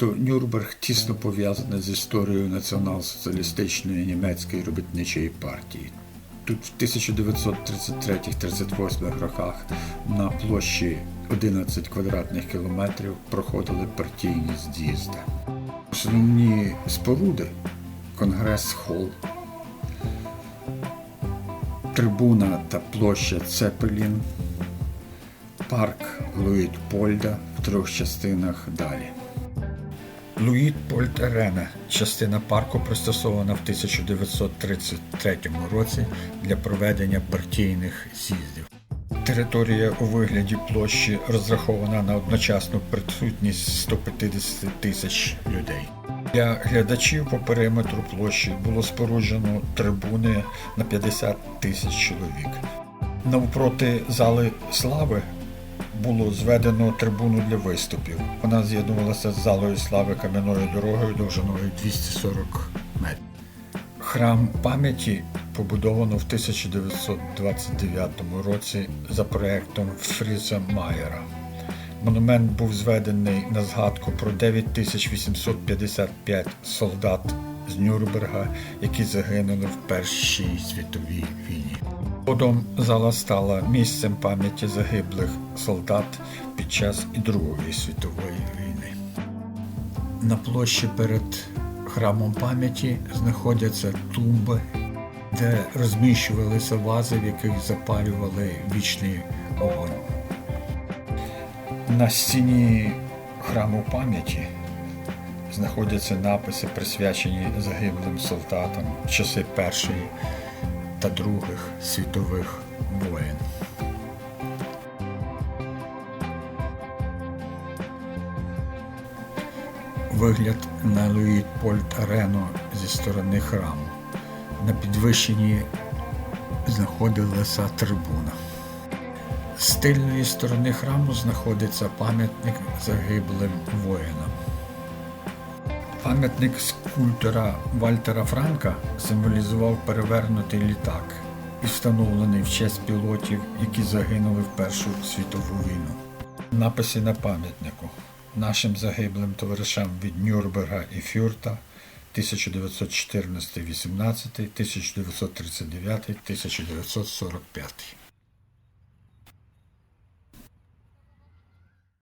Місто Нюрнберг тісно пов'язане з історією націонал-соціалістичної німецької робітничої партії. Тут в 1933-38 роках на площі 11 квадратних кілометрів проходили партійні з'їзди. Основні споруди Конгрес-хол, трибуна та площа Цепелін, парк Луїт-Польда в трьох частинах далі. Луїт-Польд Арена частина парку пристосована в 1933 році для проведення партійних з'їздів. Територія у вигляді площі розрахована на одночасну присутність 150 тисяч людей. Для глядачів по периметру площі було споруджено трибуни на 50 тисяч чоловік. Навпроти зали слави було зведено трибуну для виступів. Вона з'єднувалася з залою слави кам'яною дорогою довжиною 240 метрів. Храм пам'яті побудовано в 1929 році за проектом Фріза Майера. Монумент був зведений на згадку про 9855 солдат з Нюрнберга, які загинули в Першій світовій війні. Згодом зала стала місцем пам'яті загиблих солдат під час Другої світової війни. На площі перед храмом пам'яті знаходяться тумби, де розміщувалися вази, в яких запалювали вічний огонь. На стіні храму пам'яті знаходяться написи, присвячені загиблим солдатам в часи Першої та Других світових воєн. Вигляд на Луїт-Польт Арену зі сторони храму. На підвищенні знаходилася трибуна. З тильної сторони храму знаходиться пам'ятник загиблим воїнам. Пам'ятник скульптора Вальтера Франка символізував перевернутий літак і встановлений в честь пілотів, які загинули в Першу світову війну. Написи на пам'ятнику нашим загиблим товаришам від Нюрнберга і Фюрта 1914-18, 1939-1945.